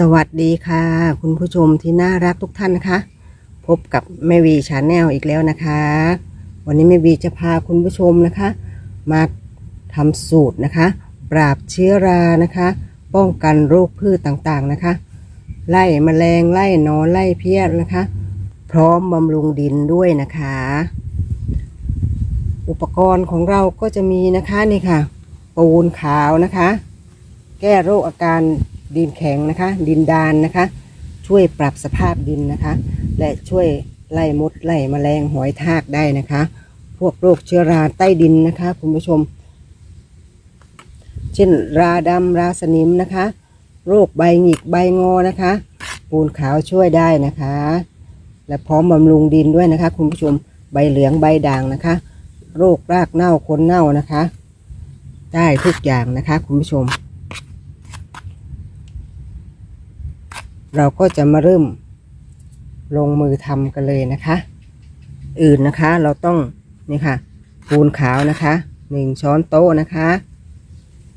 สวัสดีค่ะ คุณผู้ชมที่น่ารักทุกท่านนะคะ พบกับแม่วีชาแนลอีกแล้วนะคะ วันนี้แม่วีจะพาคุณผู้ชมนะคะ มาทำสูตรนะคะ ปราบเชื้อรานะคะ ป้องกันโรคพืชต่างๆนะคะ ไล่แมลงไล่นอนไล่เพี้ยนะคะ พร้อมบำรุงดินด้วยนะคะ อุปกรณ์ของเราก็จะมีนะคะนี่ค่ะ ปูนขาวนะคะ แก้โรคอาการ ดินแข็งนะคะ ดินดานนะคะ ช่วยปรับสภาพดินนะคะ และช่วยไล่มดไล่แมลงหอยทากได้นะคะ พวกโรคเชื้อราใต้ดินนะคะคุณผู้ชม เช่นราดำราสนิมนะคะ โรคใบหงิกใบงอนะคะ ปูนขาวช่วยได้นะคะ และพร้อมบำรุงดินด้วยนะคะ คุณผู้ชมใบเหลืองใบด่างนะคะ โรครากเน่าคนเน่านะคะ ได้ทุกอย่างนะคะ คุณผู้ชม เราก็จะมาเริ่มลงมือทำกันเลยนะคะ อื่นนะคะเราต้องนี่ค่ะปูนขาวนะคะหนึ่งช้อนโต๊ะนะคะ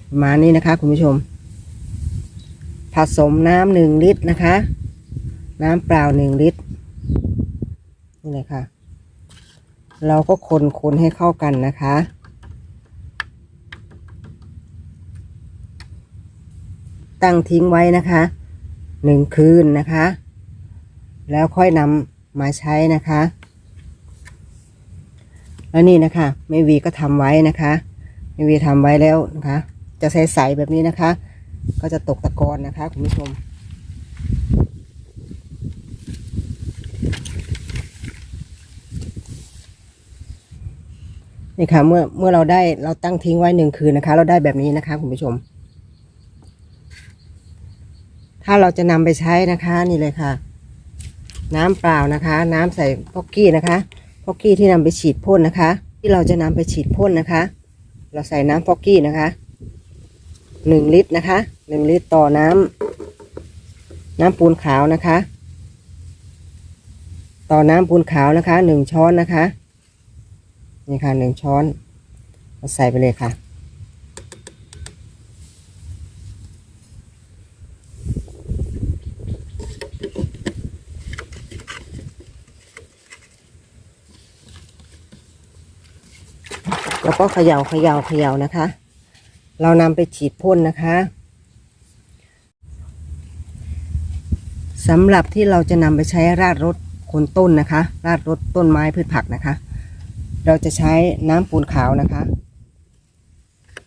ประมาณนี้นะคะคุณผู้ชม ผสมน้ำหนึ่งลิตรนะคะ น้ำเปล่าหนึ่งลิตรนี่เลยค่ะ เราก็คนคนให้เข้ากันนะคะ ตั้งทิ้งไว้นะคะ หนึ่งคืนนะคะ แล้วค่อยนำมาใช้นะคะ แล้วนี่นะคะแม่วีก็ทำไว้นะคะแม่วีทำไว้แล้วนะคะ จะใสๆแบบนี้นะคะ ก็จะตกตะกอนนะคะคุณผู้ชมนี่ค่ะเมื่อเมื่อเราได้เราตั้งทิ้งไว้หนึ่งคืนนะคะ เราได้แบบนี้นะคะคุณผู้ชม ถ้าเราจะนำไปใช้นะคะนี่เลยค่ะ น้ำเปล่านะคะ น้ำใส่พอกกี้นะคะพอกกี้ที่นำไปฉีดพ่นนะคะ ที่เราจะนำไปฉีดพ่นนะคะ เราใส่น้ำพอกกี้นะคะหนึ่งลิตรนะคะหนึ่งลิตรต่อน้ำน้ำปูนขาวนะคะ ต่อน้ำปูนขาวนะคะหนึ่งช้อนนะคะนี่ค่ะหนึ่งช้อนเราใส่ไปเลยค่ะ แล้วก็เขย่าเขย่าเขย่านะคะ เรานำไปฉีดพ่นนะคะสำหรับที่เราจะนำไปใช้ราดรถโคนต้นนะคะ ราดรถต้นไม้พืชผักนะคะ เราจะใช้น้ำปูนขาวนะคะ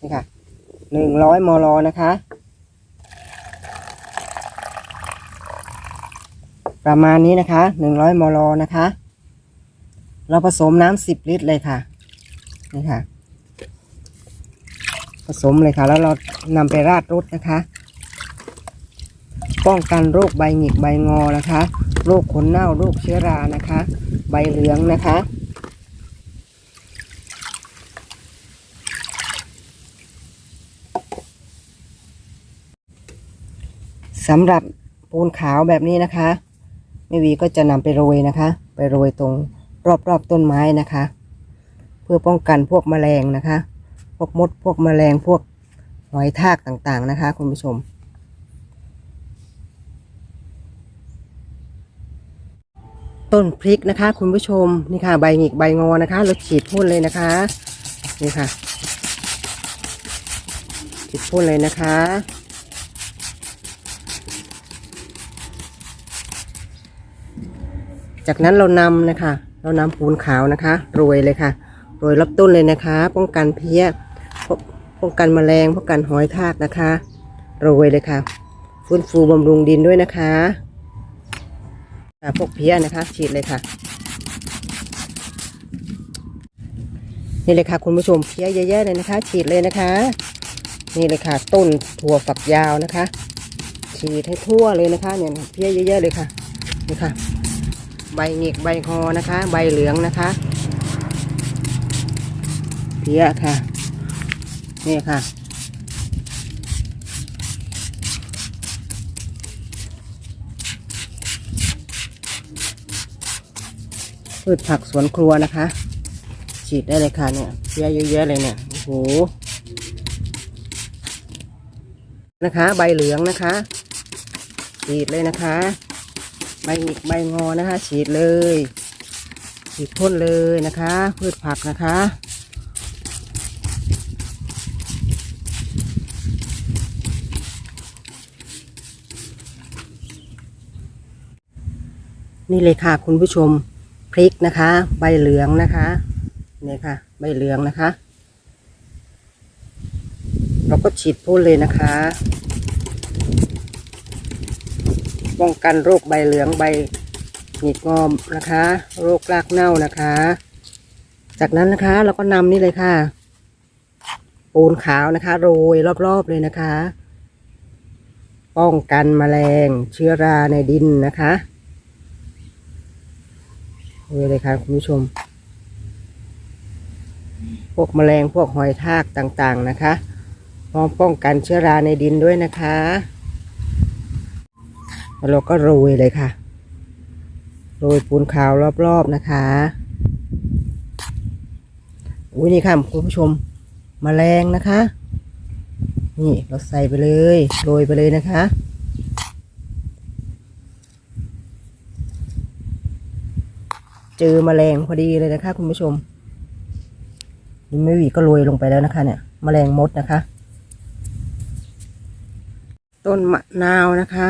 นี่ค่ะหนึ่งร้อยมลนะคะ ประมาณนี้นะคะหนึ่งร้อยมลนะคะ เราผสมน้ำสิบลิตรเลยค่ะ นี่ค่ะ ผสมเลยค่ะ แล้วเรานำไปราดรถนะคะ ป้องกันโรคใบหงิกใบงอนะคะ โรคขนเน่าโรคเชื้อรานะคะ ใบเหลืองนะคะสำหรับปูนขาวแบบนี้นะคะแม่วีก็จะนำไปโรยนะคะ ไปโรยตรงรอบๆต้นไม้นะคะ เพื่อป้องกันพวกแมลงนะคะ วกมด พวกแมลงพวกหอยทากต่างๆนะคะ คุณผู้ชม ต้นพริกนะคะ คุณผู้ชมนี่ค่ะ ใบหงิกใบงอนะคะเราฉีดพ่นเลยนะคะนี่ค่ะฉีดพ่นเลยนะคะจากนั้นเรานำนะคะ เรานำปูนขาวนะคะ โรยเลยค่ะ โรยรอบต้นเลยนะคะ ป้องกันเพี้ย ป้องกันแมลงป้องกันหอยทากนะคะโรยเลยค่ะ ฟื้นฟูบำรุงดินด้วยนะคะอ่าพวกเพี้ยนะคะ ฉีดเลยค่ะ นี่เลยค่ะ คุณผู้ชมเพี้ยเยอะๆเลยนะคะ ฉีดเลยนะคะ นี่เลยค่ะ ต้นถั่วฝักยาวนะคะ ฉีดให้ทั่วเลยนะคะเนี่ยเพี้ยเยอะๆเลยค่ะนี่ค่ะ ใบหงิกใบคอนะคะ ใบเหลืองนะคะ เพี้ยค่ะ นี่ค่ะ พืชผักสวนครัวนะคะ ฉีดได้เลยค่ะเนี่ยเพี้ยเยะเลยเนี่ย โอ้โห นะคะ ใบเหลืองนะคะ ฉีดเลยนะคะ ใบหงิกใบงอนะคะ ฉีดเลย ฉีดพ่นเลยนะคะ พืชผักนะคะ นี่เลยค่ะคุณผู้ชมพริกนะคะ ใบเหลืองนะคะนี่ค่ะ ใบเหลืองนะคะ เราก็ฉีดพ่นเลยนะคะ ป้องกันโรคใบเหลืองใบหงิกงอมนะคะ โรครากเน่านะคะ จากนั้นนะคะเราก็นำนี่เลยค่ะปูนขาวนะคะโรยรอบๆเลยนะคะ ป้องกันแมลงเชื้อราในดินนะคะ นี่เลยค่ะคุณผู้ชม พวกแมลงพวกหอยทากต่างๆนะคะพร้อมป้องกันเชื้อราในดินด้วยนะคะแล้วเราก็โรยเลยค่ะ โรยปูนขาวรอบๆนะคะอุ้ยนี่ค่ะคุณผู้ชมมแมลงนะคะ นี่เราใส่ไปเลย โรยไปเลยนะคะ เจอมแมลงพอดีเลยนะคะ คุณผู้ชมนี่ไม่หวีก็โรยลงไปแล้วนะคะ เนี่ยมแมลงมดนะคะ ต้นมะนาวนะคะ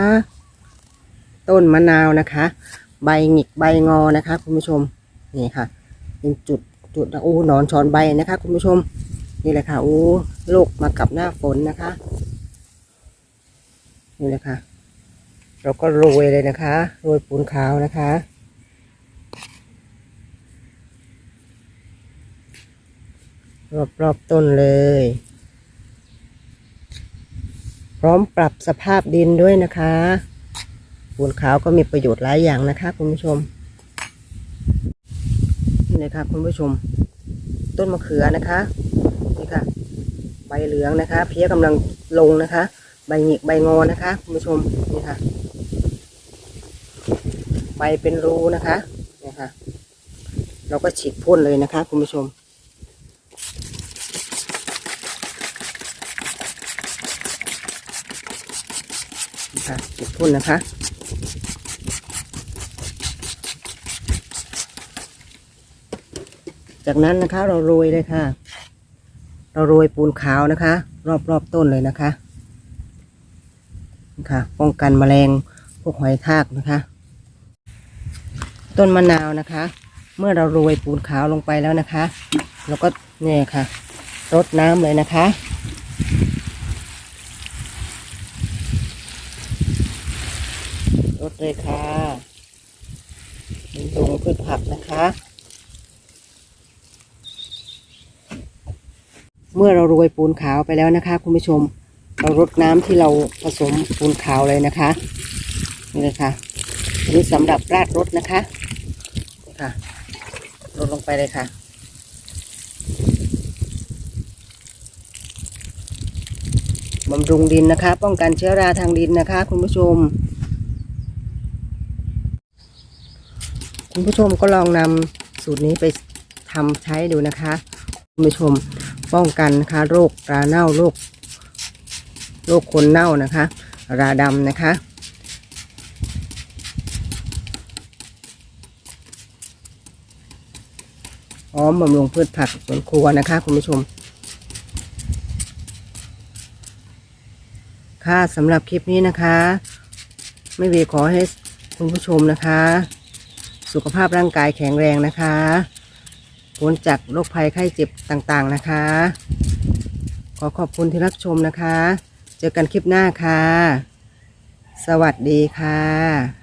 ต้นมะนาวนะคะ ใบหงิกใบงอนะคะ คุณผู้ชมนี่ค่ะเป็นจุดจุดนะโอ้หนอนช้อนใบนะคะ คุณผู้ชมนี่แหละค่ะโอ้โรคมากับหน้าฝนนะคะนี่แหละค่ะเราก็โรยเลยนะคะ โรยปูนขาวนะคะ รอบรอบๆต้นเลย พร้อมปรับสภาพดินด้วยนะคะปูนขาวก็มีประโยชน์หลายอย่างนะคะ คุณผู้ชม นี่เลยค่ะคุณผู้ชม ต้นมะเขือนะคะนี่ค่ะ ใบเหลืองนะคะ เพี้ยกำลังลงนะคะ ใบหงิกใบงอนะคะ คุณผู้ชมนี่ค่ะใบเป็นรูนะคะนี่ค่ะ เราก็ฉีดพ่นเลยนะคะ คุณผู้ชม นะคะฉีดพ่นนะคะ จากนั้นนะคะเราโรยเลยค่ะ เราโรยปูนขาวนะคะ รอบๆต้นเลยนะคะนะคะป้องกันแมลงพวกหอยทากนะคะ ต้นมะนาวนะคะ เมื่อเราโรยปูนขาวลงไปแล้วนะคะ เราก็เนี่ยค่ะรดน้ำเลยนะคะ รดเลยค่ะลงพืชผักนะคะ เมื่อเราโรยปูนขาวไปแล้วนะคะ คุณผู้ชม เรารดน้ำที่เราผสมปูนขาวเลยนะคะ นี่เลยค่ะนนี้สำหรับราดรดนะคะค่ะรดลงไปเลยค่ะบำรุงดินนะคะ ป้องกันเชื้อราทางดินนะคะ คุณผู้ชม คุณผู้ชมก็ลองนำสูตรนี้ไปทำใช้ดูนะคะ คุณผู้ชมป้องกันนะคะโรคราเน่าโรคโรคคนเน่านะคะ ราดำนะคะพร้อมบำรุงพืชผักสวนครัวนะคะ คุณผู้ชม ค่ะสำหรับคลิปนี้นะคะ ไม่เวีขอให้คุณผู้ชมนะคะ สุขภาพร่างกายแข็งแรงนะคะพ้นจากโรคภัยไข้เจ็บต่างๆนะคะ ขอขอบคุณที่รับชมนะคะ เจอกันคลิปหน้าค่ะ สวัสดีค่ะ